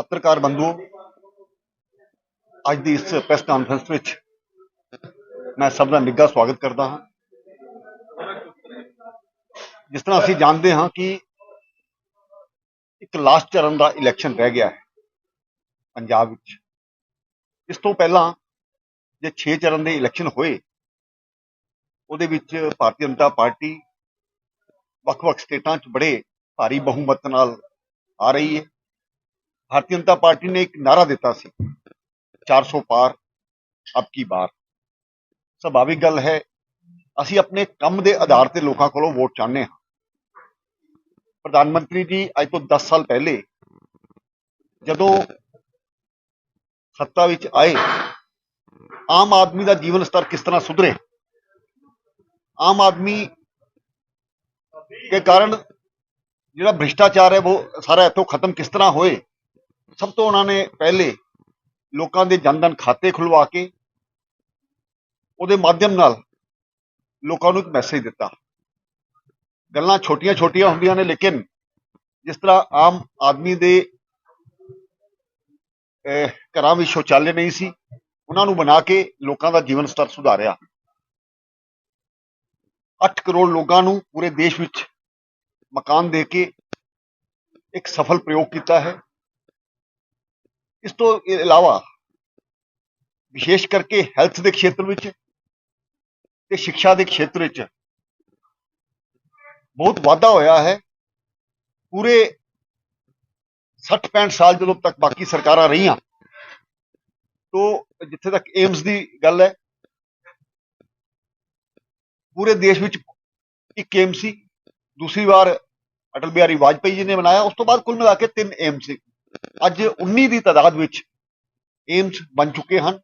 ਪੱਤਰਕਾਰ ਬੰਧੂ, ਅੱਜ ਦੀ ਇਸ ਪ੍ਰੈਸ ਕਾਨਫਰੰਸ ਵਿੱਚ ਮੈਂ ਸਭ ਦਾ ਨਿੱਘਾ ਸਵਾਗਤ ਕਰਦਾ ਹਾਂ। ਜਿਸ ਤਰ੍ਹਾਂ ਅਸੀਂ ਜਾਣਦੇ ਹਾਂ ਕਿ ਇੱਕ ਲਾਸਟ ਚਰਨ ਦਾ ਇਲੈਕਸ਼ਨ ਰਹਿ ਗਿਆ ਹੈ ਪੰਜਾਬ ਵਿੱਚ। ਇਸ ਤੋਂ ਪਹਿਲਾਂ ਜੇ 6 ਚਰਨ ਦੇ ਇਲੈਕਸ਼ਨ ਹੋਏ, ਉਹਦੇ ਵਿੱਚ ਭਾਰਤੀ ਜਨਤਾ ਪਾਰਟੀ ਵੱਖ-ਵੱਖ ਸਟੇਟਾਂ 'ਚ ਬੜੇ ਭਾਰੀ ਬਹੁਮਤ ਨਾਲ ਆ ਰਹੀ ਹੈ। ਭਾਰਤੀ ਜਨਤਾ ਪਾਰਟੀ ਨੇ ਇੱਕ ਨਾਰਾ ਦਿੱਤਾ ਸੀ 400 ਪਾਰ ਅਬ ਕੀ ਬਾਰ ਸੁਭਾਵਿਕ ਗੱਲ ਹੈ ਅਸੀਂ ਆਪਣੇ ਕੰਮ ਦੇ ਆਧਾਰ ਤੇ ਲੋਕਾਂ ਕੋਲੋਂ ਵੋਟ ਚਾਹੁੰਦੇ ਹਾਂ ਪ੍ਰਧਾਨ ਮੰਤਰੀ ਜੀ ਅੱਜ ਤੋਂ 10 ਸਾਲ ਪਹਿਲੇ ਜਦੋਂ ਸੱਤਾ ਵਿੱਚ ਆਏ ਆਮ ਆਦਮੀ ਦਾ ਜੀਵਨ ਸਤਰ ਕਿਸ ਤਰ੍ਹਾਂ ਸੁਧਰੇ ਆਮ ਆਦਮੀ के कारण ਜਿਹੜਾ ਭ੍ਰਿਸ਼ਟਾਚਾਰ ਹੈ ਉਹ ਸਾਰਾ ਇੱਥੋਂ ਖਤਮ ਕਿਸ ਤਰ੍ਹਾਂ ਹੋਏ ਸਭ ਤੋਂ ਉਹਨਾਂ ਨੇ ਪਹਿਲੇ ਲੋਕਾਂ ਦੇ ਜਨਧਨ ਖਾਤੇ ਖੁਲਵਾ ਕੇ ਉਹਦੇ ਮਾਧਿਅਮ ਨਾਲ ਲੋਕਾਂ ਨੂੰ ਇੱਕ ਮੈਸੇਜ ਦਿੱਤਾ। ਗੱਲਾਂ ਛੋਟੀਆਂ ਛੋਟੀਆਂ ਹੁੰਦੀਆਂ ਨੇ, ਲੇਕਿਨ ਜਿਸ ਤਰ੍ਹਾਂ ਆਮ ਆਦਮੀ ਦੇ ਘਰਾਂ ਵਿੱਚ ਸ਼ੌਚਾਲੇ ਨਹੀਂ ਸੀ, ਉਹਨਾਂ ਨੂੰ ਬਣਾ ਕੇ ਲੋਕਾਂ ਦਾ ਜੀਵਨ ਸਤਰ ਸੁਧਾਰਿਆ। 8 ਕਰੋੜ ਲੋਕਾਂ ਨੂੰ ਪੂਰੇ ਦੇਸ਼ ਵਿੱਚ ਮਕਾਨ ਦੇ ਕੇ ਇੱਕ ਸਫਲ ਪ੍ਰਯੋਗ ਕੀਤਾ ਹੈ। ਇਸ ਤੋਂ ਇਲਾਵਾ ਵਿਸ਼ੇਸ਼ ਕਰਕੇ ਹੈਲਥ ਦੇ ਖੇਤਰ ਵਿੱਚ ਤੇ ਸਿੱਖਿਆ ਦੇ ਖੇਤਰ ਵਿੱਚ ਬਹੁਤ ਵਾਧਾ ਹੋਇਆ ਹੈ। ਪੂਰੇ 60-65 ਸਾਲ ਜਦੋਂ ਤੱਕ ਬਾਕੀ ਸਰਕਾਰਾਂ ਰਹੀਆਂ, ਤੋਂ ਜਿੱਥੇ ਤੱਕ ਏਮਸ ਦੀ ਗੱਲ ਹੈ, ਪੂਰੇ ਦੇਸ਼ ਵਿੱਚ ਇੱਕ ਏਮ ਸੀ, ਦੂਸਰੀ ਵਾਰ ਅਟਲ ਬਿਹਾਰੀ ਵਾਜਪੇਈ ਜੀ ਨੇ ਬਣਾਇਆ ਉਸ ਤੋਂ ਬਾਅਦ ਕੁੱਲ ਮਿਲਾ ਕੇ ਤਿੰਨ ਏਮ ਸੀ। ਅੱਜ 19 ਦੀ ਤਾਦਾਦ ਵਿੱਚ ਏਮਸ ਬਣ ਚੁੱਕੇ ਹਨ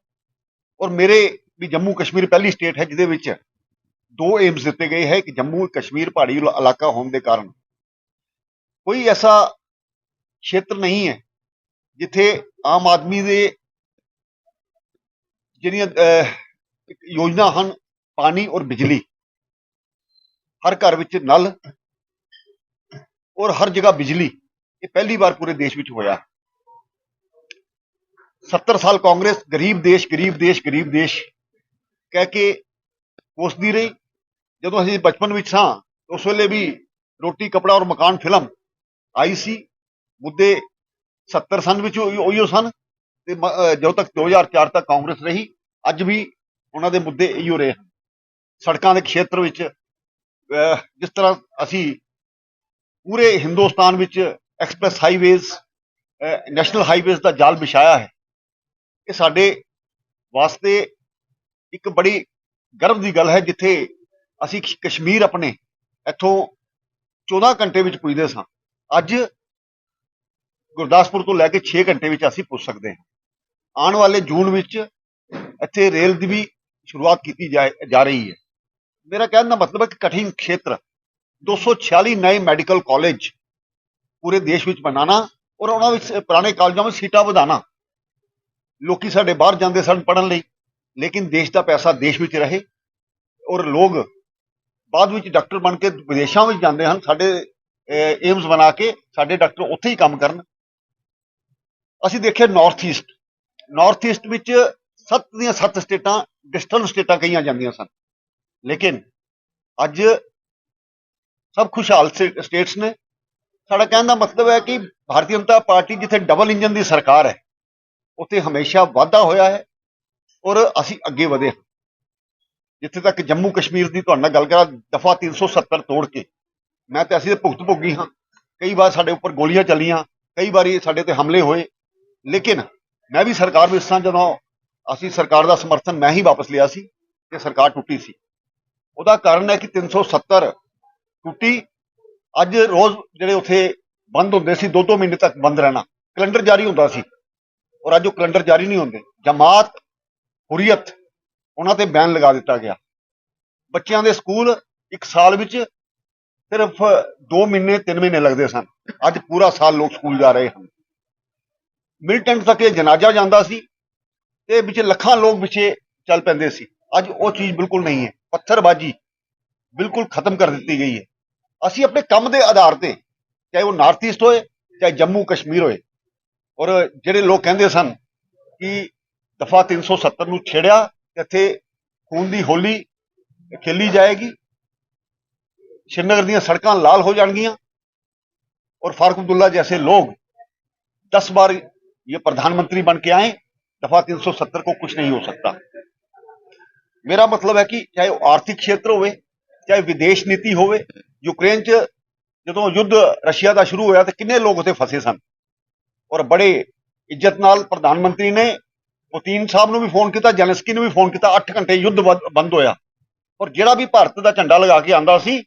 ਔਰ ਮੇਰੇ ਵੀ ਜੰਮੂ ਕਸ਼ਮੀਰ ਪਹਿਲੀ ਸਟੇਟ ਹੈ ਜਿਹਦੇ ਵਿੱਚ ਦੋ ਏਮਸ ਦਿੱਤੇ ਗਏ ਹੈ ਕਿ ਜੰਮੂ ਕਸ਼ਮੀਰ ਪਹਾੜੀ ਇਲਾਕਾ ਹੋਣ ਦੇ ਕਾਰਨ। ਕੋਈ ਐਸਾ ਖੇਤਰ ਨਹੀਂ ਹੈ ਜਿੱਥੇ ਆਮ ਆਦਮੀ ਦੇ ਜਿਹੜੀਆਂ ਯੋਜਨਾ ਹਨ, ਪਾਣੀ ਔਰ ਬਿਜਲੀ। ਹਰ ਘਰ ਵਿੱਚ ਨਲ ਔਰ ਹਰ ਜਗ੍ਹਾ ਬਿਜਲੀ। ਇਹ ਪਹਿਲੀ ਵਾਰ ਪੂਰੇ ਦੇਸ਼ ਵਿੱਚ ਹੋਇਆ। 70 ਸਾਲ ਕਾਂਗਰਸ ਗਰੀਬ ਦੇਸ਼ ਗਰੀਬ ਦੇਸ਼ ਗਰੀਬ ਦੇਸ਼ ਕਹਿ ਕੇ ਕੋਸਦੀ ਰਹੀ। ਜਦੋਂ ਅਸੀਂ ਬਚਪਨ ਵਿੱਚ ਸਾਂ, ਉਸ ਵੇਲੇ ਵੀ ਰੋਟੀ, ਕਪੜਾ ਔਰ ਮਕਾਨ ਫਿਲਮ ਆਈ ਸੀ। ਮੁੱਦੇ 70 ਸਨ ਵਿੱਚ ਉਹੀਓ ਸਨ ਤੇ ਮ- ਅਹ ਜਦੋਂ ਤੱਕ 2004 ਤੱਕ ਕਾਂਗਰਸ ਰਹੀ, ਅੱਜ ਵੀ ਉਹਨਾਂ ਦੇ ਮੁੱਦੇ ਇਹੀਓ ਰਹੇ ਹਨ। ਸੜਕਾਂ ਦੇ ਖੇਤਰ ਵਿੱਚ, ਅਹ ਜਿਸ ਤਰ੍ਹਾਂ ਅਸੀਂ ਪੂਰੇ ਹਿੰਦੁਸਤਾਨ ਵਿੱਚ ਐਕਸਪ੍ਰੈਸ ਹਾਈਵੇਜ਼ ਨੈਸ਼ਨਲ ਹਾਈਵੇਜ਼ ਦਾ ਜਾਲ ਵਿਛਾਇਆ ਹੈ। ਇਹ ਸਾਡੇ ਵਾਸਤੇ ਇੱਕ ਬੜੀ ਗਰਵ ਦੀ ਗੱਲ ਹੈ, ਜਿੱਥੇ ਅਸੀਂ ਕਸ਼ਮੀਰ ਆਪਣੇ ਇੱਥੋਂ 14 ਘੰਟੇ ਵਿੱਚ ਪੁੱਜਦੇ ਸਾਂ। ਅੱਜ ਗੁਰਦਾਸਪੁਰ ਤੋਂ ਲੈ ਕੇ 6 ਘੰਟੇ ਵਿੱਚ ਅਸੀਂ ਪੁੱਜ ਸਕਦੇ ਹਾਂ। ਆਉਣ ਵਾਲੇ ਜੂਨ ਵਿੱਚ ਇੱਥੇ ਰੇਲ ਦੀ ਵੀ ਸ਼ੁਰੂਆਤ ਕੀਤੀ ਜਾ ਜਾ ਰਹੀ ਹੈ। ਮੇਰਾ ਕਹਿਣ ਦਾ ਮਤਲਬ ਹੈ ਕਿ ਕਠਿਨ ਖੇਤਰ 246 ਨਏ ਮੈਡੀਕਲ ਕਾਲਜ ਪੂਰੇ ਦੇਸ਼ ਵਿੱਚ ਬਣਾਉਣਾ ਔਰ ਉਹਨਾਂ ਵਿੱਚ ਪੁਰਾਣੇ ਕਾਲਜਾਂ ਵਿੱਚ ਸੀਟਾਂ ਵਧਾਉਣਾ ਲੋਕੀ ਸਾਡੇ ਬਾਹਰ ਜਾਂਦੇ ਸਨ ਪੜਨ ਲਈ ਲੇਕਿਨ ਦੇਸ਼ ਦਾ ਪੈਸਾ ਦੇਸ਼ ਵਿੱਚ ਰਹੇ ਔਰ ਲੋਕ ਬਾਅਦ ਵਿੱਚ ਡਾਕਟਰ ਬਣ ਕੇ ਵਿਦੇਸ਼ਾਂ ਵਿੱਚ ਜਾਂਦੇ ਹਨ ਸਾਡੇ ਏਮਸ ਬਣਾ ਕੇ ਸਾਡੇ ਡਾਕਟਰ ਉੱਥੇ ਹੀ ਕੰਮ ਕਰਨ ਅਸੀਂ ਦੇਖਿਆ ਨਾਰਥ ਈਸਟ ਨਾਰਥ ਈਸਟ ਵਿੱਚ ਸੱਤ ਦੀਆਂ ਸੱਤ ਸਟੇਟਾਂ ਡਿਸਟਲ ਸਟੇਟਾਂ ਕਹੀਆਂ ਜਾਂਦੀਆਂ ਸਨ ਲੇਕਿਨ ਅੱਜ ਸਭ ਖੁਸ਼ਹਾਲ ਸਟੇ- ਸਟੇਟਸ ਨੇ ਸਾਡਾ ਕਹਿਣ ਦਾ ਮਤਲਬ ਹੈ ਕਿ ਭਾਰਤੀ ਜਨਤਾ ਪਾਰਟੀ ਜਿੱਥੇ ਡਬਲ ਇੰਜਨ ਦੀ ਸਰਕਾਰ ਹੈ, ਉੱਥੇ ਹਮੇਸ਼ਾ ਵਾਧਾ ਹੋਇਆ ਹੈ ਔਰ ਅਸੀਂ ਅੱਗੇ ਵਧੇ ਹਾਂ। ਜਿੱਥੇ ਤੱਕ ਜੰਮੂ ਕਸ਼ਮੀਰ ਦੀ ਤੁਹਾਡੇ ਨਾਲ ਗੱਲ ਕਰਾਂ, ਦਫਾ 370 ਤੋੜ ਕੇ, ਮੈਂ ਤੇ ਅਸੀਂ ਤੇ ਭੁਗਤ ਭੋਗੀ ਹਾਂ। ਕਈ ਵਾਰ ਸਾਡੇ ਉੱਪਰ ਗੋਲੀਆਂ ਚੱਲੀਆਂ, ਕਈ ਵਾਰੀ ਸਾਡੇ ਤੇ ਹਮਲੇ ਹੋਏ, ਲੇਕਿਨ ਮੈਂ ਵੀ ਸਰਕਾਰ ਵਿੱਚ ਸਾਂ ਜਦੋਂ ਅਸੀਂ ਸਰਕਾਰ ਦਾ ਸਮਰਥਨ ਮੈਂ ਹੀ ਵਾਪਸ ਲਿਆ ਸੀ ਤੇ ਸਰਕਾਰ ਟੁੱਟੀ ਸੀ। ਉਹਦਾ ਕਾਰਨ ਹੈ ਕਿ 370 ਟੁੱਟੀ ਅੱਜ ਰੋਜ਼ ਜਿਹੜੇ ਉੱਥੇ ਬੰਦ ਹੁੰਦੇ ਸੀ ਦੋ ਦੋ ਮਹੀਨੇ ਤੱਕ ਬੰਦ ਰਹਿਣਾ। ਕੈਲੰਡਰ ਜਾਰੀ ਹੁੰਦਾ ਸੀ। ਔਰ ਅੱਜ ਉਹ ਕੈਲੰਡਰ ਜਾਰੀ ਨਹੀਂ ਹੁੰਦੇ। ਜਮਾਤ, ਹੁਰੀਅਤ, ਉਹਨਾਂ ਤੇ ਬੈਨ ਲਗਾ ਦਿੱਤਾ ਗਿਆ। ਬੱਚਿਆਂ ਦੇ ਸਕੂਲ ਇੱਕ ਸਾਲ ਵਿੱਚ ਸਿਰਫ 2 ਮਹੀਨੇ 3 ਮਹੀਨੇ ਲੱਗਦੇ ਸਨ। ਅੱਜ ਪੂਰਾ ਸਾਲ ਲੋਕ ਸਕੂਲ ਜਾ ਰਹੇ ਹਨ। ਮਿਲਟੈਂਟ ਤੱਕ ਇਹ ਜਨਾਜ਼ਾ ਜਾਂਦਾ ਸੀ ਤੇ ਵਿੱਚ ਲੱਖਾਂ ਲੋਕ ਪਿੱਛੇ ਚੱਲ ਪੈਂਦੇ ਸੀ। ਅੱਜ ਉਹ ਚੀਜ਼ ਬਿਲਕੁਲ ਨਹੀਂ ਹੈ। ਪੱਥਰਬਾਜ਼ੀ ਬਿਲਕੁਲ ਖਤਮ ਕਰ ਦਿੱਤੀ ਗਈ ਹੈ। ਅਸੀਂ ਆਪਣੇ ਕੰਮ ਦੇ ਆਧਾਰ ਤੇ ਚਾਹੇ ਉਹ ਨਾਰਥ ਈਸਟ ਹੋਏ ਚਾਹੇ ਜੰਮੂ ਕਸ਼ਮੀਰ ਹੋਏ ਔਰ ਜਿਹੜੇ ਲੋਕ ਕਹਿੰਦੇ ਸਨ ਕਿ ਦਫਾ 370 ਨੂੰ ਛੇੜਿਆ ਤੇ ਇੱਥੇ ਖੂਨ ਦੀ ਹੋਲੀ ਖੇਲੀ ਜਾਏਗੀ श्रीनगर ਦੀਆਂ ਸੜਕਾਂ ਲਾਲ ਹੋ ਜਾਣਗੀਆਂ और फारूक अब्दुल्ला जैसे लोग दस बार ये प्रधानमंत्री बन के आए दफा 370 को कुछ नहीं हो सकता ਮੇਰਾ ਮਤਲਬ ਹੈ ਕਿ ਚਾਹੇ ਉਹ ਆਰਥਿਕ ਖੇਤਰ ਹੋਵੇ ਚਾਹੇ ਵਿਦੇਸ਼ ਨੀਤੀ ਹੋਵੇ ਯੂਕਰੇਨ 'ਚ ਜਦੋਂ ਯੁੱਧ ਰਸ਼ੀਆ ਦਾ ਸ਼ੁਰੂ ਹੋਇਆ ਤੇ ਕਿੰਨੇ ਲੋਕ ਉੱਥੇ ਫਸੇ ਸਨ? ਔਰ ਬੜੇ ਇੱਜ਼ਤ ਨਾਲ ਪ੍ਰਧਾਨ ਮੰਤਰੀ ਨੇ ਪੁਤਿਨ ਸਾਹਿਬ ਨੂੰ ਵੀ ਫੋਨ ਕੀਤਾ ਜੈਲੈਂਸਕੀ ਨੂੰ ਵੀ ਫੋਨ ਕੀਤਾ 8 ਘੰਟੇ ਯੁੱਧ ਬੰਦ- ਬੰਦ ਹੋਇਆ। ਔਰ ਜਿਹੜਾ ਵੀ ਭਾਰਤ ਦਾ ਝੰਡਾ ਲਗਾ ਕੇ ਆਂਦਾ ਸੀ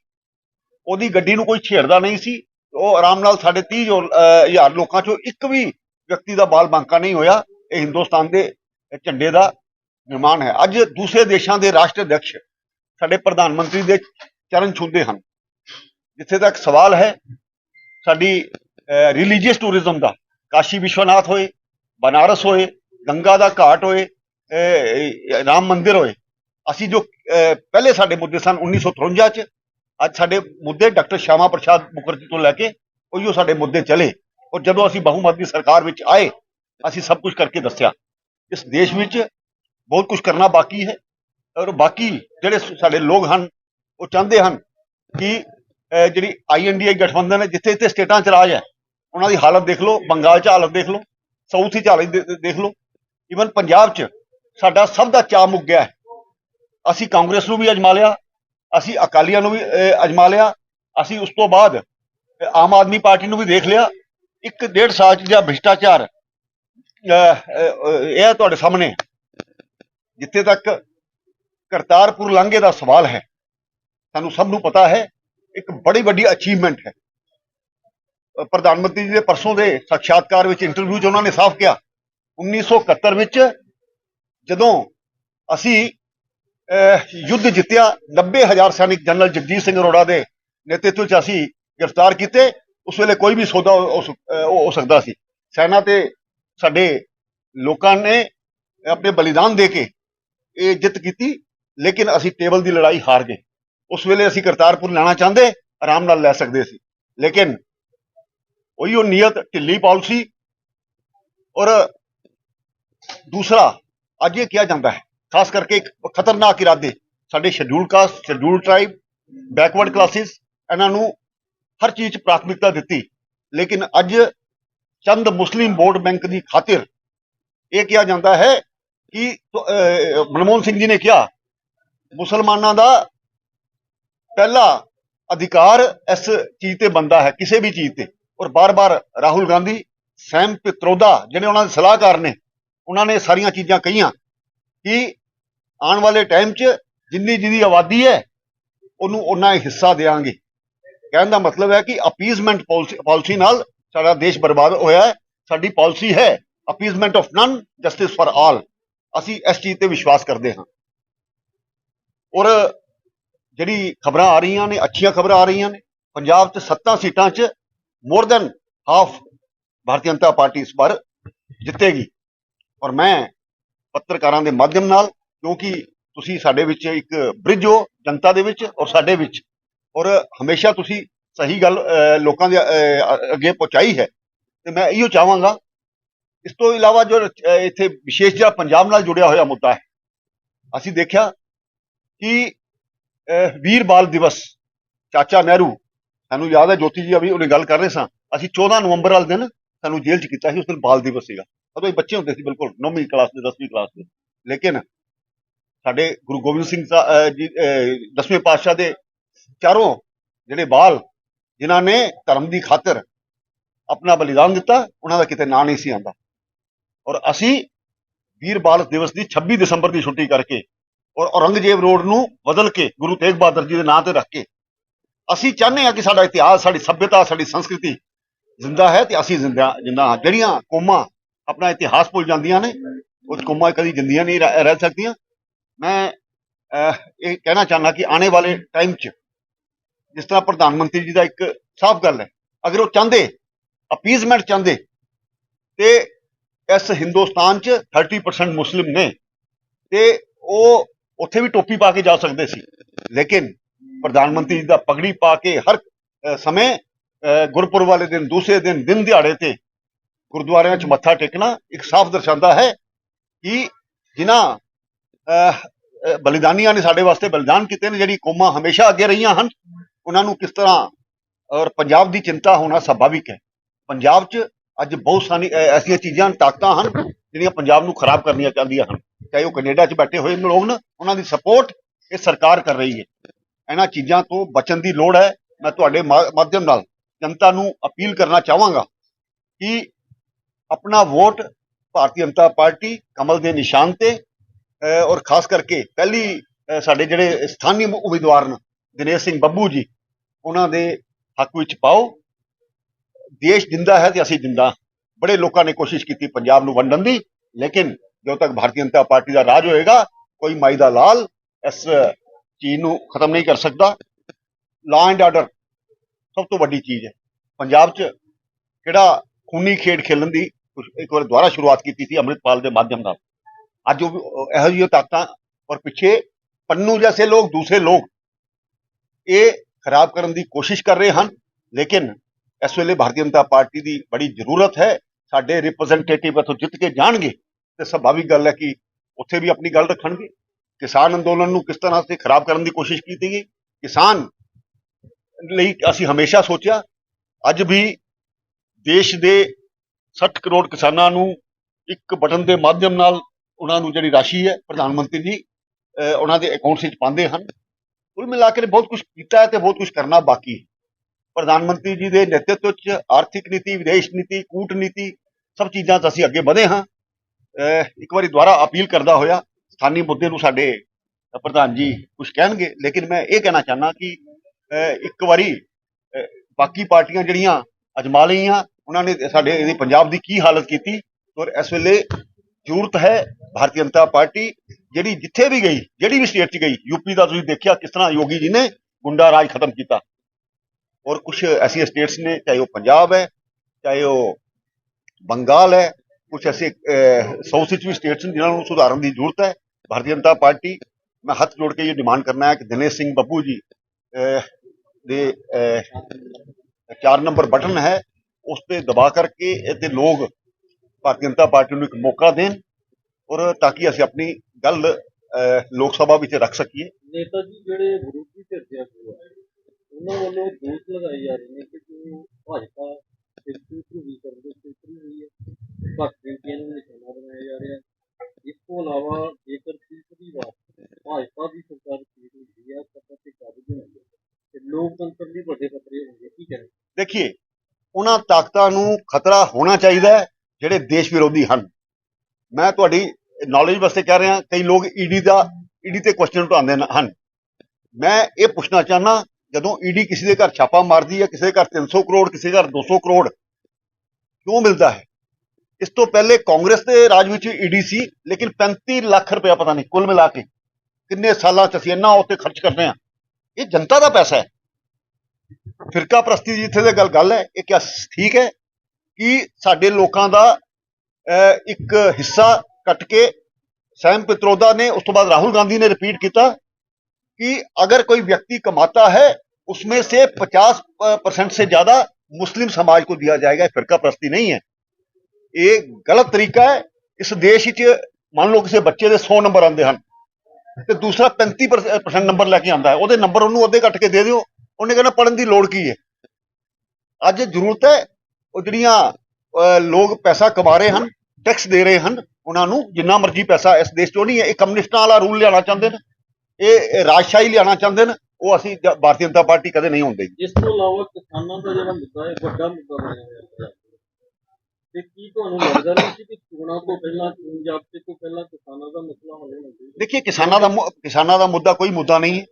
ਉਹਦੀ ਗੱਡੀ ਨੂੰ ਕੋਈ ਛੇੜਦਾ ਨਹੀਂ ਸੀ। ਉਹ ਆਰਾਮ ਨਾਲ ਸਾਡੇ 30 ਜੋ, ਹਜ਼ਾਰ ਲੋਕਾਂ ਚੋਂ ਇੱਕ ਵੀ ਵਿਅਕਤੀ ਦਾ ਬਾਲ ਬਾਂਕਾ ਨਹੀਂ ਹੋਇਆ। ਇਹ ਹਿੰਦੁਸਤਾਨ ਦੇ ਝੰਡੇ ਦਾ ਨਿਰਮਾਣ ਹੈ। ਅੱਜ ਦੂਸਰੇ ਦੇਸ਼ਾਂ ਦੇ ਰਾਸ਼ਟਰ ਅਧਿਕਸ਼ ਸਾਡੇ ਪ੍ਰਧਾਨ ਮੰਤਰੀ ਦੇ ਚਰਨ ਛੂੰਹਦੇ ਹਨ। ਜਿੱਥੇ ਤੱਕ ਸਵਾਲ ਹੈ, ਸਾਡੀ ਰਿਲੀਜੀਅਸ ਟੂਰਿਜ਼ਮ ਦਾ, ਕਾਸ਼ੀ ਵਿਸ਼ਵਨਾਥ ਹੋਏ, ਬਨਾਰਸ ਹੋਏ, ਗੰਗਾ ਦਾ ਘਾਟ ਹੋਏ ਰਾਮ ਮੰਦਿਰ ਹੋਏ, ਅਸੀਂ ਜੋ ਪਹਿਲੇ ਸਾਡੇ ਮੁੱਦੇ ਸਨ 1953 ਚ, ਅੱਜ ਸਾਡੇ ਮੁੱਦੇ ਡਾਕਟਰ ਸ਼ਿਆਮਾ ਪ੍ਰਸਾਦ ਮੁਖਰਜੀ ਤੋਂ ਲੈ ਕੇ ਉਹੀਓ ਸਾਡੇ ਮੁੱਦੇ ਚਲੇ, ਔਰ ਜਦੋਂ ਅਸੀਂ ਬਹੁਮਤ ਦੀ ਸਰਕਾਰ ਵਿੱਚ ਆਏ, ਅਸੀਂ ਸਭ ਕੁਝ ਕਰਕੇ ਦੱਸਿਆ। ਇਸ ਦੇਸ਼ ਵਿੱਚ ਬਹੁਤ ਕੁਝ ਕਰਨਾ ਬਾਕੀ ਹੈ, ਔਰ ਬਾਕੀ ਜਿਹੜੇ ਸਾਡੇ ਲੋਕ ਹਨ, ਉਹ ਚਾਹੁੰਦੇ ਹਨ ਕਿ ਜਿਹੜੀ ਆਈਐਨਡੀਆਈ ਗਠਬੰਧਨ ਹੈ, ਜਿੱਥੇ ਜਿੱਥੇ ਸਟੇਟਾਂ 'ਚ ਰਾਜ ਹੈ, ਉਹਨਾਂ ਦੀ ਹਾਲਤ ਦੇਖ ਲਓ, ਬੰਗਾਲ 'ਚ ਹਾਲਤ ਦੇਖ ਲਓ, ਸਾਊਥ 'ਚ ਹਾਲਤ ਦੇ- ਦੇਖ ਲਓ। ਇਵਨ ਪੰਜਾਬ 'ਚ ਸਾਡਾ ਸਭ ਦਾ ਚਾਅ ਮੁੱਕ ਗਿਆ ਹੈ। ਅਸੀਂ ਕਾਂਗਰਸ ਨੂੰ ਵੀ ਅਜਮਾ ਲਿਆ, ਅਸੀਂ ਅਕਾਲੀਆਂ ਨੂੰ ਵੀ ਅਜਮਾ ਲਿਆ, ਅਸੀਂ ਉਸ ਤੋਂ ਬਾਅਦ ਆਮ ਆਦਮੀ ਪਾਰਟੀ ਨੂੰ ਵੀ ਦੇਖ ਲਿਆ। ਇੱਕ ਡੇਢ ਸਾਲ 'ਚ ਜਿਹੜਾ ਭ੍ਰਿਸ਼ਟਾਚਾਰ ਇਹ ਹੈ ਤੁਹਾਡੇ ਸਾਹਮਣੇ। ਜਿੱਥੇ ਤੱਕ ਕਰਤਾਰਪੁਰ ਲਾਂਘੇ ਦਾ ਸਵਾਲ ਹੈ, ਸਾਨੂੰ ਸਭ ਨੂੰ ਪਤਾ ਹੈ ਇੱਕ ਬੜੀ ਵੱਡੀ ਅਚੀਵਮੈਂਟ ਹੈ। ਪ੍ਰਧਾਨ ਮੰਤਰੀ ਜੀ ਦੇ ਪਰਸੋਂ ਦੇ ਸਾਖਿਆਤਕਾਰ ਵਿੱਚ ਇੰਟਰਵਿਊ 'ਚ ਉਹਨਾਂ ਨੇ ਸਾਫ਼ ਕਿਹਾ 1971 ਵਿੱਚ ਜਦੋਂ ਅਸੀਂ, ਅਹ, ਯੁੱਧ ਜਿੱਤਿਆ 90000 ਸੈਨਿਕ ਜਨਰਲ ਜਗਜੀਤ ਸਿੰਘ ਅਰੋੜਾ ਦੇ ਨੇਤਰਤਵ ਚ ਅਸੀਂ ਗ੍ਰਿਫਤਾਰ ਕੀਤੇ, ਉਸ ਵੇਲੇ ਕੋਈ ਵੀ ਸੌਦਾ ਹੋ ਸਕਦਾ ਸੀ। ਸੈਨਾ ਤੇ ਸਾਡੇ ਲੋਕਾਂ ਨੇ ਆਪਣੇ ਬਲੀਦਾਨ ਦੇ ਕੇ ਇਹ ਜਿੱਤ ਕੀਤੀ, ਲੇਕਿਨ ਅਸੀਂ ਟੇਬਲ ਦੀ ਲੜਾਈ ਹਾਰ ਗਏ। ਉਸ ਵੇਲੇ ਅਸੀਂ ਕਰਤਾਰਪੁਰ ਲੈਣਾ ਚਾਹੁੰਦੇ, ਆਰਾਮ ਨਾਲ ਲੈ ਸਕਦੇ ਸੀ। ਲੇਕਿਨ ਉਹੀ ਉਹ ਨੀਅਤ, ਢਿੱਲੀ ਪਾਲਿਸੀ ਔਰ ਦੂਸਰਾ, ਅੱਜ ਇਹ ਕਿਹਾ ਜਾਂਦਾ ਹੈ, ਖਾਸ ਕਰਕੇ ਇੱਕ ਖਤਰਨਾਕ ਇਰਾਦੇ, ਸਾਡੇ schedule caste schedule tribe backward classes ਇਹਨਾਂ ਨੂੰ ਹਰ ਚੀਜ਼ 'ਚ ਪ੍ਰਾਥਮਿਕਤਾ ਦਿੱਤੀ। ਲੇਕਿਨ ਅੱਜ ਚੰਦ ਮੁਸਲਿਮ ਵੋਟ ਬੈਂਕ ਦੀ ਖਾਤਰ ਇਹ ਕਿਹਾ ਜਾਂਦਾ ਹੈ ਕਿ ਮਨਮੋਹਨ ਸਿੰਘ ਜੀ ਨੇ ਕਿਹਾ, ਮੁਸਲਮਾਨਾਂ ਦਾ ਪਹਿਲਾ ਅਧਿਕਾਰ ਇਸ ਚੀਜ਼ ਤੇ ਬੰਦਾ ਹੈ, ਕਿਸੇ ਵੀ ਚੀਜ਼ ਤੇ। ਔਰ ਬਾਰ-ਬਾਰ ਰਾਹੁਲ ਗਾਂਧੀ ਸੈਮ ਪਿਤਰੋਦਾ ਜਿਹੜੇ ਉਹਨਾਂ ਦੇ ਸਲਾਹਕਾਰ ਨੇ, ਉਹਨਾਂ ਨੇ ਸਾਰੀਆਂ ਚੀਜ਼ਾਂ ਕਹੀਆਂ ਕਿ ਆਉਣ ਵਾਲੇ ਟਾਈਮ 'ਚ ਜਿੰਨੀ ਜਿਹਦੀ ਆਬਾਦੀ ਹੈ, ਉਹਨੂੰ ਉਹਨਾਂ ਹਿੱਸਾ ਦੇਵਾਂਗੇ। ਕਹਿਣ ਦਾ ਮਤਲਬ ਹੈ ਕਿ ਅਪੀਜ਼ਮੈਂਟ ਪਾਲਿਸੀ ਨਾਲ ਸਾਡਾ ਦੇਸ਼ ਬਰਬਾਦ ਹੋਇਆ ਹੈ, ਸਾਡੀ ਪਾਲਿਸੀ ਹੈ appeasement of none justice for all ਅਸੀਂ ਇਸ ਚੀਜ਼ ਤੇ ਵਿਸ਼ਵਾਸ ਕਰਦੇ ਹਾਂ। ਔਰ ਜਿਹੜੀ ਖਬਰਾਂ ਆ ਰਹੀਆਂ ਨੇ, ਅੱਛੀਆਂ ਖਬਰਾਂ ਆ ਰਹੀਆਂ ਨੇ, ਪੰਜਾਬ 'ਚ ਸੱਤਾਂ ਸੀਟਾਂ 'ਚ more than half Bharatiya Janata party ਇਸ ਵਾਰ ਜਿੱਤੇਗੀ। ਔਰ ਮੈਂ ਪੱਤਰਕਾਰਾਂ ਦੇ ਮਾਧਿਅਮ ਨਾਲ, ਕਿਉਂਕਿ ਤੁਸੀਂ ਸਾਡੇ ਵਿੱਚ ਇੱਕ ਬ੍ਰਿਜ ਹੋ ਜਨਤਾ ਦੇ ਵਿੱਚ ਔਰ ਸਾਡੇ ਵਿੱਚ, ਔਰ ਹਮੇਸ਼ਾ ਤੁਸੀਂ ਸਹੀ ਗੱਲ ਲੋਕਾਂ ਦੇ ਅੱਗੇ ਪਹੁੰਚਾਈ ਹੈ। ਤੇ ਮੈਂ ਇਹੋ ਚਾਹਾਂਗਾ, ਇਸ ਤੋਂ ਇਲਾਵਾ ਜੋ ਇੱਥੇ ਵਿਸ਼ੇਸ਼ ਜਿਹੜਾ ਪੰਜਾਬ ਨਾਲ ਜੁੜਿਆ ਹੋਇਆ ਮੁੱਦਾ ਹੈ, ਅਸੀਂ ਦੇਖਿਆ ਕਿ ਵੀਰ ਬਾਲ ਦਿਵਸ, ਚਾਚਾ ਨਹਿਰੂ। ਸਾਨੂੰ ਯਾਦ ਹੈ, ਜੋਤੀ ਜੀ, ਅਭੀ ਉਹਨੇ ਗੱਲ ਕਰ ਰਹੇ ਸਾਂ। ਅਸੀਂ 14 ਨਵੰਬਰ ਵਾਲੇ ਦਿਨ ਸਾਨੂੰ ਜੇਲ੍ਹ 'ਚ ਕੀਤਾ ਸੀ, ਉਸ ਦਿਨ ਬਾਲ ਦਿਵਸ ਸੀਗਾ। ਉਦੋਂ ਅਸੀਂ ਬੱਚੇ ਹੁੰਦੇ ਸੀ, ਬਿਲਕੁਲ 9ਵੀਂ ਕਲਾਸ ਦੇ 10ਵੀਂ ਕਲਾਸ ਦੇ। ਲੇਕਿਨ ਸਾਡੇ ਗੁਰੂ ਗੋਬਿੰਦ ਸਿੰਘ ਸਾ- ਜੀ, ਅਹ ਦਸਵੇਂ ਪਾਤਸ਼ਾਹ ਦੇ ਚਾਰੋਂ ਜਿਹੜੇ ਬਾਲ, ਜਿਨ੍ਹਾਂ ਨੇ ਧਰਮ ਦੀ ਖਾਤਰ ਆਪਣਾ ਬਲੀਦਾਨ ਦਿੱਤਾ, ਉਹਨਾਂ ਦਾ ਕਿਤੇ ਨਾਂ ਨਹੀਂ ਸੀ ਆਂਦਾ ਔਰ ਅਸੀਂ ਵੀਰ ਬਾਲ ਦਿਵਸ ਦੀ 26 ਦਸੰਬਰ ਦੀ ਛੁੱਟੀ ਕਰਕੇ ਔਰ ਔਰੰਗਜ਼ੇਬ ਰੋਡ ਨੂੰ ਬਦਲ ਕੇ ਗੁਰੂ ਤੇਗ ਬਹਾਦਰ ਜੀ ਦੇ ਨਾਂ ਤੇ ਰੱਖ ਕੇ। ਅਸੀਂ ਚਾਹੁੰਦੇ ਹਾਂ ਕਿ ਸਾਡਾ ਇਤਿਹਾਸ, ਸਾਡੀ ਸੱਭਿਅਤਾ, ਸਾਡੀ ਸੰਸਕ੍ਰਿਤੀ ਜ਼ਿੰਦਾ ਹੈ ਤੇ ਅਸੀਂ ਜ਼ਿੰਦਾ, ਜਿੰਦਾ ਹਾਂ। ਜਿਹੜੀਆਂ ਕੌਮਾਂ ਆਪਣਾ ਇਤਿਹਾਸ ਭੁੱਲ ਜਾਂਦੀਆਂ ਨੇ, ਉਹ ਕੌਮਾਂ ਕਦੀ ਜਿੰਦੀਆਂ ਨਹੀਂ ਰਹਿ ਸਕਦੀਆਂ। ਮੈਂ ਇਹ ਕਹਿਣਾ ਚਾਹੁੰਦਾ ਕਿ ਆਉਣੇ ਵਾਲੇ ਟਾਈਮ 'ਚ ਜਿਸ ਤਰ੍ਹਾਂ ਪ੍ਰਧਾਨ ਮੰਤਰੀ ਜੀ ਦਾ ਇੱਕ ਸਾਫ਼ ਗੱਲ ਹੈ, ਅਗਰ ਉਹ ਚਾਹੁੰਦੇ ਅਪੀਜ਼ਮੈਂਟ ਚਾਹੁੰਦੇ, ਤੇ ਇਸ ਹਿੰਦੁਸਤਾਨ 'ਚ 30% ਮੁਸਲਿਮ ਨੇ, ਤੇ ਉਹ ਉੱਥੇ ਵੀ ਟੋਪੀ ਪਾ ਕੇ ਜਾ ਸਕਦੇ ਸੀ। ਲੇਕਿਨ ਪ੍ਰਧਾਨ ਮੰਤਰੀ ਜੀ ਦਾ ਪਗੜੀ ਪਾ ਕੇ ਹਰ ਸਮੇਂ ਗੁਰਪੁਰਬ ਵਾਲੇ ਦਿਨ, ਦੂਸਰੇ ਦਿਨ ਦਿਨ ਦਿਹਾੜੇ ਤੇ ਗੁਰਦੁਆਰਿਆਂ 'ਚ ਮੱਥਾ ਟੇਕਣਾ ਇੱਕ ਸਾਫ਼ ਦਰਸਾਉਂਦਾ ਹੈ ਕਿ ਜਿਨ੍ਹਾਂ ਬਲੀਦਾਨੀਆਂ ਨੇ ਸਾਡੇ ਵਾਸਤੇ ਬਲੀਦਾਨ ਕੀਤੇ ਨੇ, ਜਿਹੜੀ ਕੌਮਾਂ ਹਮੇਸ਼ਾ ਅੱਗੇ ਰਹੀਆਂ ਹਨ, ਉਹਨਾਂ ਨੂੰ ਕਿਸ ਤਰ੍ਹਾਂ, ਔਰ ਪੰਜਾਬ ਦੀ ਚਿੰਤਾ ਹੋਣਾ ਸੁਭਾਵਿਕ ਹੈ। ਪੰਜਾਬ 'ਚ ਅੱਜ ਬਹੁਤ ਸਾਰੀ ਐਸੀਆਂ ਚੀਜ਼ਾਂ, ਤਾਕਤਾਂ ਹਨ, ਜਿਹੜੀਆਂ ਪੰਜਾਬ ਨੂੰ ਖਰਾਬ ਕਰਨੀਆਂ ਚਾਹੁੰਦੀਆਂ ਹਨ। ਚਾਹੇ ਉਹ ਕੈਨੇਡਾ 'ਚ ਬੈਠੇ ਹੋਏ ਲੋਕ ਨੇ, ਉਹਨਾਂ ਦੀ ਸਪੋਰਟ ਇਹ ਸਰਕਾਰ ਕਰ ਰਹੀ ਹੈ। ਇਹਨਾਂ ਚੀਜ਼ਾਂ ਤੋਂ ਬਚਣ ਦੀ ਲੋੜ ਹੈ। ਮੈਂ ਤੁਹਾਡੇ ਮਾ- ਮਾਧਿਅਮ ਨਾਲ ਜਨਤਾ ਨੂੰ ਅਪੀਲ ਕਰਨਾ ਚਾਹਾਂਗਾ ਕਿ ਆਪਣਾ ਵੋਟ ਭਾਰਤੀ ਜਨਤਾ ਪਾਰਟੀ ਕਮਲ ਦੇ ਨਿਸ਼ਾਨ ਤੇ ਔਰ ਖਾਸ ਕਰਕੇ ਪਹਿਲੀ ਸਾਡੇ ਜਿਹੜੇ ਸਥਾਨੀ ਉਮੀਦਵਾਰ ਨੇ, ਦਿਨੇਸ਼ ਸਿੰਘ ਬੱਬੂ ਜੀ, ਉਹਨਾਂ ਦੇ ਹੱਕ ਵਿੱਚ ਪਾਓ। ਦੇਸ਼ ਜਿੰਦਾ ਹੈ ਤੇ ਅਸੀਂ ਜਿੰਦਾ ਬੜੇ ਲੋਕਾਂ ਨੇ ਕੋਸ਼ਿਸ਼ ਕੀਤੀ ਪੰਜਾਬ ਨੂੰ ਵੰਡਣ ਦੀ, ਲੇਕਿਨ ਜਦੋਂ ਤੱਕ ਭਾਰਤੀ ਜਨਤਾ ਪਾਰਟੀ ਦਾ ਰਾਜ ਹੋਏਗਾ, ਕੋਈ ਮਾਈ ਦਾ ਲਾਲ ਇਸ ਚੀਜ਼ ਨੂੰ ਖਤਮ ਨਹੀਂ ਕਰ ਸਕਦਾ। ਲਾ ਐਂਡ ਆਰਡਰ ਸਭ ਤੋਂ ਵੱਡੀ ਚੀਜ਼ ਹੈ। ਪੰਜਾਬ 'ਚ ਕਿਹੜਾ ਖੂਨੀ ਖੇਡ ਖੇਲਣ ਦੀ ਕੁਛ- ਇੱਕ ਵਾਰ ਦੁਬਾਰਾ ਸ਼ੁਰੂਆਤ ਕੀਤੀ ਸੀ ਅੰਮ੍ਰਿਤਪਾਲ ਦੇ ਮਾਧਿਅਮ ਨਾਲ। ਅੱਜ ਉਹ ਇਹੋ ਜਿਹੀਆਂ ਤਾਕਤਾਂ ਔਰ ਪਿੱਛੇ ਪੰਨੂ ਜੈਸੇ ਲੋਕ, ਦੂਸਰੇ ਲੋਕ ਇਹ ਖਰਾਬ ਕਰਨ ਦੀ ਕੋਸ਼ਿਸ਼ ਕਰ ਰਹੇ ਹਨ, ਲੇਕਿਨ ਇਸ ਵੇਲੇ ਭਾਰਤੀ ਜਨਤਾ ਪਾਰਟੀ ਦੀ ਬੜੀ ਜ਼ਰੂਰਤ ਹੈ। ਸਾਡੇ ਰਿਪਰੈਜ਼ੈਂਟੇਟਿਵ ਇੱਥੋਂ ਜਿੱਤ ਕੇ ਜਾਣਗੇ। ਤੇ ਸੁਭਾਵਿਕ ਗੱਲ ਹੈ ਕਿ ਉੱਥੇ ਵੀ ਆਪਣੀ ਗੱਲ ਰੱਖਣਗੇ। ਕਿਸਾਨ ਅੰਦੋਲਨ ਨੂੰ ਕਿਸ ਤਰ੍ਹਾਂ ਸੇ ਖਰਾਬ ਕਰਨ ਦੀ ਕੋਸ਼ਿਸ਼ ਕੀਤੀ ਗਈ। ਕਿਸਾਨ ਲਈ ਅਸੀਂ ਹਮੇਸ਼ਾ ਸੋਚਿਆ, ਅੱਜ ਵੀ ਦੇਸ਼ ਦੇ 60 ਕਰੋੜ ਕਿਸਾਨਾਂ ਨੂੰ ਇੱਕ ਬਟਨ ਦੇ ਮਾਧਿਅਮ ਨਾਲ ਉਹਨਾਂ ਨੂੰ ਜਿਹੜੀ ਰਾਸ਼ੀ ਹੈ, ਪ੍ਰਧਾਨ ਮੰਤਰੀ ਜੀ ਉਹਨਾਂ ਦੇ ਅਕਾਊਂਟਸ ਵਿੱਚ ਪਾਉਂਦੇ ਹਨ। ਕੁੱਲ ਮਿਲਾ ਕੇ ਬਹੁਤ ਕੁਝ ਕੀਤਾ ਹੈ ਤੇ ਬਹੁਤ ਕੁਝ ਕਰਨਾ ਬਾਕੀ ਹੈ। ਪ੍ਰਧਾਨ ਮੰਤਰੀ ਜੀ ਦੇ ਨੇਤਰਤਵ 'ਚ ਆਰਥਿਕ ਨੀਤੀ, ਵਿਦੇਸ਼ ਨੀਤੀ, ਕੂਟਨੀਤੀ, ਸਭ ਚੀਜ਼ਾਂ 'ਚ ਅਸੀਂ ਅੱਗੇ ਵਧੇ ਹਾਂ। ਇੱਕ ਵਾਰੀ ਦੁਬਾਰਾ ਅਪੀਲ ਕਰਦਾ ਹੋਇਆ, ਸਥਾਨੀ ਮੁੱਦੇ ਨੂੰ ਸਾਡੇ ਪ੍ਰਧਾਨ ਜੀ ਕੁਝ ਕਹਿਣਗੇ, ਲੇਕਿਨ ਮੈਂ ਇਹ ਕਹਿਣਾ ਚਾਹਨਾ ਕਿ ਇੱਕ ਵਾਰੀ ਬਾਕੀ ਪਾਰਟੀਆਂ ਜਿਹੜੀਆਂ ਅਜਮਾ ਲਈਆਂ, ਉਹਨਾਂ ਨੇ ਸਾਡੇ ਇਹਦੀ ਪੰਜਾਬ ਦੀ ਕੀ ਹਾਲਤ ਕੀਤੀ, ਔਰ ਇਸ ਵੇਲੇ ਜ਼ਰੂਰਤ ਹੈ ਭਾਰਤੀ ਜਨਤਾ ਪਾਰਟੀ, ਜਿਹੜੀ ਜਿੱਥੇ ਵੀ ਗਈ, ਜਿਹੜੀ ਵੀ ਸਟੇਟ 'ਚ ਗਈ ਯੂਪੀ ਦਾ ਤੁਸੀਂ ਦੇਖਿਆ ਕਿਸ ਤਰ੍ਹਾਂ ਯੋਗੀ ਜੀ ਨੇ ਗੁੰਡਾ ਰਾਜ ਖਤਮ ਕੀਤਾ। ਔਰ ਕੁਝ ਐਸੀ ਸਟੇਟਸ ਨੇ, ਚਾਹੇ ਉਹ ਪੰਜਾਬ ਹੈ, ਚਾਹੇ ਉਹ ਬੰਗਾਲ ਹੈ ਕੁਝ ਐਸੇ ਸਾਊਥ ਵਿੱਚ ਵੀ ਸਟੇਟਸ ਨੇ ਜਿਨ੍ਹਾਂ ਨੂੰ ਸੁਧਾਰਨ ਦੀ ਜ਼ਰੂਰਤ ਹੈ। ਭਾਰਤੀ ਜਨਤਾ ਪਾਰਟੀ ਮੈਂ ਹੱਥ ਜੋੜ ਕੇ ਇਹ ਡਿਮਾਂਡ ਕਰਨਾ ਹੈ ਕਿ ਦਿਨੇਸ਼ ਸਿੰਘ ਬੱਬੂ ਜੀ ਦੇ ਅਹ, ਚਾਰ ਨੰਬਰ ਬਟਨ ਹੈ ਉਸ ਤੇ ਦਬਾ ਕਰਕੇ ਇਹਦੇ ਲੋਕ ਭਾਰਤੀ ਜਨਤਾ ਪਾਰਟੀ ਨੂੰ ਇੱਕ ਮੌਕਾ ਦੇਣ ਔਰ ਤਾਂ ਕਿ ਅਸੀਂ ਆਪਣੀ ਗੱਲ ਲੋਕ ਸਭਾ ਵਿੱਚ ਰੱਖ ਸਕੀਏ। ਨੇਤਾ ਜੀ ਜਿਹੜੇ ਵਿਰੋਧੀ ਧਿਰ ਦੇ ਆਗੂ ਆ ਉਹਨਾਂ ਵੱਲੋਂ ਦੋਸ਼ ਲਗਾਏ ਜਾ ਰਹੇ ਨੇ ਕਿ ਜੋ ਭਾਜਪਾ ਸਿੱਧੂ ਧੂਵੀ ਕਰਨ ਦੇ ਉਤਰੀ ਹੋਈ ਹੈ ਭਗਤ ਸਿੰਘੀਆਂ ਨੂੰ ਨਿਸ਼ਾਨਾ ਬਣਾਇਆ ਜਾ ਰਿਹਾ ਇਸ ਤੋਂ ਇਲਾਵਾ ਜੇਕਰ ਤੀਸਰੀ ਵਾਰ ਭਾਜਪਾ ਦੀ ਸਰਕਾਰ ਠੀਕ ਹੁੰਦੀ ਹੈ ਤਾਂ ਤੇ ਕਾਬੂ ਹੁੰਦੀ ਹੈ ਤੇ ਲੋਕਤੰਤਰ ਲਈ ਵੱਡੇ ਖਤਰੇ ਹੋਣਗੇ ਕੀ ਕਹਿੰਦੇ ਦੇਖੀਏ, ਉਹਨਾਂ ਤਾਕਤਾਂ ਨੂੰ ਖਤਰਾ ਹੋਣਾ ਚਾਹੀਦਾ ਹੈ, ਜਿਹੜੇ ਦੇਸ਼ ਵਿਰੋਧੀ ਹਨ। ਮੈਂ ਤੁਹਾਡੀ ਨੌਲੇਜ ਵਾਸਤੇ ਕਹਿ ਰਿਹਾ, ਕਈ ਲੋਕ ਈਡੀ ਦਾ ਈਡੀ ਤੇ ਕੁਐਸਚਨ ਉਠਾਉਂਦੇ ਹਨ। ਮੈਂ ਇਹ ਪੁੱਛਣਾ ਚਾਹਨਾ ਜਦੋਂ ਈਡੀ ਕਿਸੇ ਦੇ ਘਰ ਛਾਪਾ ਮਾਰਦੀ ਹੈ, ਕਿਸੇ ਦੇ ਘਰ 300 ਕਰੋੜ, ਕਿਸੇ ਦੇ ਘਰ 200 ਕਰੋੜ, ਕਿਉਂ ਮਿਲਦਾ ਹੈ? ਇਸ ਤੋਂ ਪਹਿਲੇ ਕਾਂਗਰਸ ਦੇ ਰਾਜ ਵਿੱਚ ਈਡੀ ਸੀ, ਲੇਕਿਨ 35 ਲੱਖ ਰੁਪਇਆ ਪਤਾ ਨਹੀਂ ਕੁੱਲ ਮਿਲਾ ਕੇ ਕਿੰਨੇ ਸਾਲਾਂ ਚ ਅਸੀਂ ਇੰਨਾ ਉੱਤੇ ਖਰਚ ਕਰਦੇ ਹਾਂ। ਇਹ ਜਨਤਾ ਦਾ ਪੈਸਾ ਹੈ। ਫਿਰਕਾ ਪ੍ਰਸਤੀ ਦੀ ਜਿੱਥੇ ਤੇ ਗੱਲ ਗੱਲ ਹੈ ਇਹ ਕਿਆ ਠੀਕ ਹੈ ਕਿ ਸਾਡੇ ਲੋਕਾਂ ਦਾ ਅਹ, ਇੱਕ ਹਿੱਸਾ ਕੱਟ ਕੇ ਸੈਮ ਪਿਤਰੋਦਾ ਨੇ ਉਸ ਤੋਂ ਬਾਅਦ ਰਾਹੁਲ गांधी ने रिपीट ਕੀਤਾ कि अगर कोई व्यक्ति कमाता है उसमें से 50 परसेंट से ज्यादा मुस्लिम समाज को दिया जाएगा ये फिरका प्रस्ती नहीं है ये गलत तरीका है ਇਸ ਦੇਸ਼ ਵਿੱਚ ਮੰਨ ਲਓ ਕਿਸੇ ਬੱਚੇ ਦੇ 100 ਨੰਬਰ ਆਉਂਦੇ ਹਨ ਤੇ ਦੂਸਰਾ 35% ਨੰਬਰ ਲੈ ਕੇ ਆਉਂਦਾ ਹੈ ਉਹਦੇ ਨੰਬਰ ਉਹਨੂੰ ਅੱਧੇ ਕੱਟ ਕੇ ਦੇ ਦਿਓ ਉਹਨੇ ਕਹਿੰਦਾ ਪੜਨ ਦੀ ਲੋੜ ਕੀ ਹੈ? ਅੱਜ ਜ਼ਰੂਰਤ ਹੈ ਉਹ ਜਿਹੜੀਆਂ ਲੋਕ ਪੈਸਾ ਕਮਾ ਰਹੇ ਹਨ ਟੈਕਸ ਦੇ ਰਹੇ ਹਨ ਉਹਨਾਂ ਨੂੰ ਜਿੰਨਾ ਮਰਜ਼ੀ ਪੈਸਾ ਇਸ ਦੇਸ਼ 'ਚੋਂ ਨਹੀਂ ਹੈ ਇਹ ਕਮਿਊਨਿਸਟਾਂ ਵਾਲਾ ਰੂਲ ਲਿਆਉਣਾ ਚਾਹੁੰਦੇ ਨੇ ਇਹ ਰਾਜਸ਼ਾਹੀ ਲਿਆਉਣਾ ਚਾਹੁੰਦੇ ਨੇ ਉਹ ਅਸੀਂ ਭਾਰਤੀ ਜਨਤਾ ਪਾਰਟੀ ਕਦੇ ਨਹੀਂ ਹੁੰਦੀ ਇਸ ਤੋਂ ਇਲਾਵਾ ਕਿਸਾਨਾਂ ਦਾ ਜਿਹੜਾ ਮੁੱਦਾ ਹੈ ਵੱਡਾ ਮੁੱਦਾ ਬਣਿਆ ਹੋਇਆ ਹੈ। ਤੇ ਕੀ ਤੁਹਾਨੂੰ ਲੱਗਦਾ ਨਹੀਂ ਕਿ ਚੋਣਾਂ ਤੋਂ ਪਹਿਲਾਂ ਚੋਣ ਜ਼ਾਬਤੇ ਤੋਂ ਪਹਿਲਾਂ ਕਿਸਾਨਾਂ ਦਾ ਮਸਲਾ ਹੋਣਾ ਚਾਹੀਦਾ? ਦੇਖੀਏ ਕਿਸਾਨਾਂ ਦਾ ਕਿਸਾਨਾਂ ਦਾ ਮੁੱਦਾ ਕੋਈ ਮੁੱਦਾ ਨਹੀਂ ਹੈ।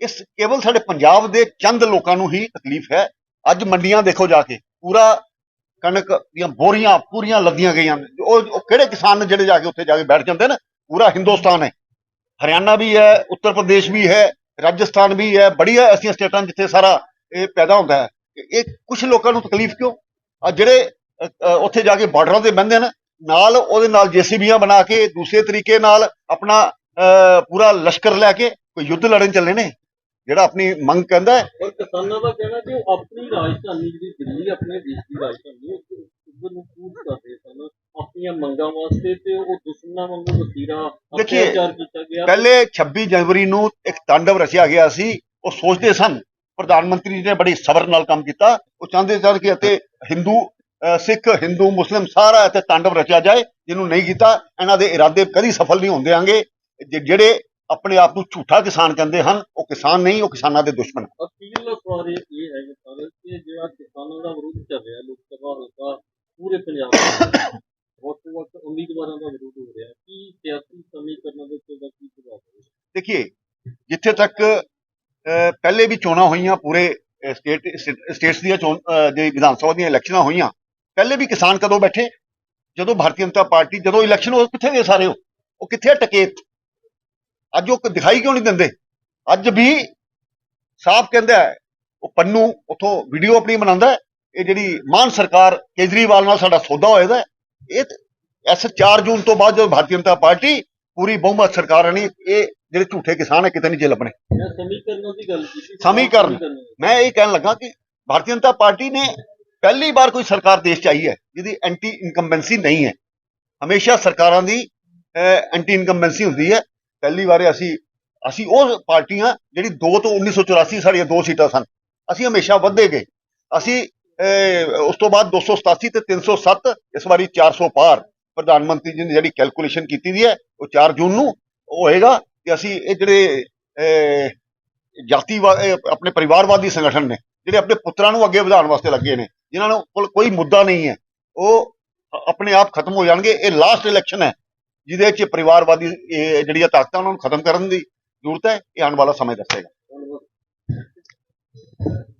ਇਸ ਕੇਵਲ ਸਾਡੇ ਪੰਜਾਬ ਦੇ ਚੰਦ ਲੋਕਾਂ ਨੂੰ ਹੀ ਤਕਲੀਫ ਹੈ। ਅੱਜ ਮੰਡੀਆਂ ਦੇਖੋ ਜਾ ਕੇ, ਪੂਰਾ ਕਣਕ ਦੀਆਂ ਬੋਰੀਆਂ, ਪੂਰੀਆਂ ਲੱਦੀਆਂ ਗਈਆਂ ਉਹ ਉਹ ਕਿਹੜੇ ਕਿਸਾਨ ਨੇ ਜਿਹੜੇ ਜਾ ਕੇ ਉੱਥੇ ਜਾ ਕੇ ਬੈਠ ਜਾਂਦੇ ਨੇ? ਪੂਰਾ ਹਿੰਦੁਸਤਾਨ ਹੈ। ਹਰਿਆਣਾ ਵੀ ਹੈ, ਉੱਤਰ ਪ੍ਰਦੇਸ਼ ਵੀ ਹੈ, ਰਾਜਸਥਾਨ ਵੀ ਹੈ। ਬੜੀਆਂ ਐਸੀਆਂ ਸਟੇਟਾਂ ਜਿੱਥੇ ਸਾਰਾ ਇਹ ਪੈਦਾ ਹੁੰਦਾ ਹੈ। ਇਹ ਕੁਝ ਲੋਕਾਂ ਨੂੰ ਤਕਲੀਫ ਕਿਉਂ? ਆ ਜਿਹੜੇ ਉੱਥੇ ਜਾ ਕੇ ਬਾਰਡਰਾਂ ਤੇ ਬੰਦੇ ਨੇ, ਨਾਲ ਉਹਦੇ ਨਾਲ ਜੇਸੀਬੀਆਂ ਬਣਾ ਕੇ, ਦੂਸਰੇ ਤਰੀਕੇ ਨਾਲ ਆਪਣਾ ਪੂਰਾ ਲਸ਼ਕਰ ਲੈ ਕੇ ਕੋਈ ਯੁੱਧ ਲੜਨ ਚੱਲੇ ਨੇ। ਜਿਹੜਾ ਆਪਣੀ ਮੰਗ ਕਹਿੰਦਾ ਹੈ। ਪਰ ਕਿਸਾਨਾਂ ਦਾ ਕਹਿਣਾ ਕਿ ਉਹ ਆਪਣੀ ਰਾਜਧਾਨੀ ਜਿਹੜੀ ਦਿੱਲੀ ਆਪਣੇ ਦੇਸ਼ ਦੀ ਰਾਜਧਾਨੀ ਉਧਰ ਨੂੰ ਕੂਚ ਕਰਦੇ ਸਨ ਆਪਣੀਆਂ ਮੰਗਾਂ ਵਾਸਤੇ ਤੇ ਉਹ ਦੁਸ਼ਮਣਾਂ ਵਾਂਗੂ ਵਸੀਰਾ ਦੇਖੀਏ, ਅਤਿਆਚਾਰ ਕੀਤਾ ਗਿਆ। ਪਹਿਲੇ 26 ਜਨਵਰੀ ਨੂੰ ਇੱਕ ਤਾਂਡਵ ਰਚਿਆ ਗਿਆ ਸੀ ਉਹ ਸੋਚਦੇ ਸਨ ਪ੍ਰਧਾਨ ਮੰਤਰੀ ਜੀ ਨੇ ਬੜੀ ਸਬਰ ਨਾਲ ਕੰਮ ਕੀਤਾ ਉਹ ਚਾਹੁੰਦੇ ਸਨ ਕਿ ਅਤੇ ਹਿੰਦੂ ਸਿੱਖ ਹਿੰਦੂ ਮੁਸਲਿਮ ਸਾਰਾ ਇੱਥੇ ਤਾਂਡਵ ਰਚਿਆ ਜਾਏ ਜਿਹਨੂੰ ਨਹੀਂ ਕੀਤਾ ਇਹਨਾਂ ਦੇ ਇਰਾਦੇ ਕਦੀ ਸਫਲ ਨਹੀਂ ਹੁੰਦੇ ਆਂਗੇ ਜਿਹੜੇ ਆਪਣੇ ਆਪ ਨੂੰ ਝੂਠਾ ਕਿਸਾਨ ਕਹਿੰਦੇ ਹਨ ਉਹ ਕਿਸਾਨ ਨਹੀਂ ਉਹ ਕਿਸਾਨਾਂ ਦੇ ਦੁਸ਼ਮਣ ਅਖੀਰਲਾ ਸਵਾਲ ਇਹ ਇਹ ਹੈ ਕਿ ਸਰ ਕਿ ਜਿਹੜਾ ਕਿਸਾਨਾਂ ਦਾ ਵਿਰੋਧ ਚੱਲ ਰਿਹਾ ਲੋਕ ਸਭਾ ਹਲਕਾ ਪੂਰੇ ਪੰਜਾਬ ਵਿੱਚ ਵੱਖ ਵੱਖ ਉਮੀਦਵਾਰਾਂ ਦਾ ਵਿਰੋਧ ਹੋ ਰਿਹਾ ਕੀ ਸਿਆਸੀ ਸਮੀਕਰਨਾਂ ਦੇ ਉੱਤੇ ਦਾ ਕੀ ਪ੍ਰਭਾਵ ਹੋਵੇਗਾ ਦੇਖੀਏ ਜਿੱਥੇ ਤੱਕ ਪਹਿਲੇ ਵੀ ਚੋਣਾਂ ਹੋਈਆਂ ਪੂਰੇ ਸਟੇਟ ਸਟੇਟਸ ਦੀਆਂ ਚੋਣ ਜਿਹੜੀ ਵਿਧਾਨ ਸਭਾ ਦੀਆਂ ਇਲੈਕਸ਼ਨਾਂ ਹੋਈਆਂ ਪਹਿਲੇ ਵੀ ਕਿਸਾਨ ਕਦੋਂ ਬੈਠੇ? ਜਦੋਂ ਭਾਰਤੀ ਜਨਤਾ ਪਾਰਟੀ ਜਦੋਂ ਇਲੈਕਸ਼ਨ ਹੋ ਕਿੱਥੇ ਗਏ ਸਾਰੇ ਉਹ? ਉਹ ਕਿੱਥੇ ਟਕੇ ਅੱਜ ਉਹ ਦਿਖਾਈ ਕਿਉਂ ਨਹੀਂ ਦਿੰਦੇ? ਅੱਜ ਵੀ ਸਾਫ਼ ਕਹਿੰਦਾ ਹੈ ਉਹ ਪੰਨੂ ਉਥੋਂ ਵੀਡੀਓ ਆਪਣੀ ਬਣਾਉਂਦਾ ਹੈ, ਇਹ ਜਿਹੜੀ ਮਾਨ ਸਰਕਾਰ ਕੇਜਰੀਵਾਲ ਨਾਲ ਸਾਡਾ ਸੌਦਾ ਹੋਏਦਾ ਹੈ, ਇਹ ਐਸ 4 ਜੂਨ ਤੋਂ ਬਾਅਦ ਜਦੋਂ ਭਾਰਤੀ ਜਨਤਾ ਪਾਰਟੀ ਪੂਰੀ ਬਹੁਮਤ ਸਰਕਾਰ ਆਣੀ ਇਹ ਜਿਹੜੇ ਝੂਠੇ ਕਿਸਾਨ ਹੈ ਕਿਤੇ ਨਹੀਂ ਜੇ ਲੱਭਣੇ ਸਮੀਕਰਨਾਂ ਦੀ ਗੱਲ ਕੀਤੀ ਸਮੀਕਰਨ। ਮੈਂ ਇਹ ਕਹਿਣ ਲੱਗਾ ਕਿ ਭਾਰਤੀ ਜਨਤਾ ਪਾਰਟੀ ਨੇ ਪਹਿਲੀ ਵਾਰ ਕੋਈ ਸਰਕਾਰ ਦੇਸ਼ ਚ ਆਈ ਹੈ ਜਿਹਦੀ ਐਂਟੀ ਇਨਕੰਬੈਂਸੀ ਨਹੀਂ ਹੈ। ਹਮੇਸ਼ਾ ਸਰਕਾਰਾਂ ਦੀ ਐਂਟੀ ਇਨਕੰਬੈਂਸੀ ਹੁੰਦੀ ਹੈ ਪਹਿਲੀ ਵਾਰ ਅਸੀਂ ਅਸੀਂ ਉਹ ਪਾਰਟੀਆਂ ਜਿਹੜੀ 2 ਤੋਂ 1984 ਸਾਡੀਆਂ ਦੋ ਸੀਟਾਂ ਸਨ ਅਸੀਂ ਹਮੇਸ਼ਾ ਵਧਦੇ ਗਏ। ਅਸੀਂ ਉਸ ਤੋਂ ਬਾਅਦ 287 ਤੇ 307 ਇਸ ਵਾਰੀ 400 ਪਾਰ। ਪ੍ਰਧਾਨ ਮੰਤਰੀ ਜੀ ਨੇ ਜਿਹੜੀ ਕੈਲਕੂਲੇਸ਼ਨ ਕੀਤੀ ਦੀ ਹੈ ਉਹ 4 ਜੂਨ ਨੂੰ ਹੋਏਗਾ ਕਿ ਅਸੀਂ ਇਹ ਜਿਹੜੇ ਅਹ, ਜਾਤੀ ਆਪਣੇ ਪਰਿਵਾਰਵਾਦੀ ਸੰਗਠਨ ਨੇ ਜਿਹੜੇ ਆਪਣੇ ਪੁੱਤਰਾਂ ਨੂੰ ਅੱਗੇ ਵਧਾਉਣ ਵਾਸਤੇ ਲੱਗੇ ਨੇ ਜਿਨ੍ਹਾਂ ਨੂੰ ਕੋਲ ਕੋਈ ਮੁੱਦਾ ਨਹੀਂ ਹੈ ਉਹ ਆਪਣੇ ਆਪ ਖਤਮ ਹੋ ਜਾਣਗੇ ਇਹ ਲਾਸਟ ਇਲੈਕਸ਼ਨ ਹੈ। ਜਿਹਦੇ 'ਚ ਪਰਿਵਾਰਵਾਦੀ, ਇਹ ਜਿਹੜੀਆਂ ਤਾਕਤਾਂ ਉਹਨਾਂ ਨੂੰ ਖਤਮ ਕਰਨ ਦੀ ਜ਼ਰੂਰਤ ਹੈ, ਇਹ ਆਉਣ ਵਾਲਾ ਸਮਾਂ ਦੱਸੇਗਾ। ਧੰਨਵਾਦ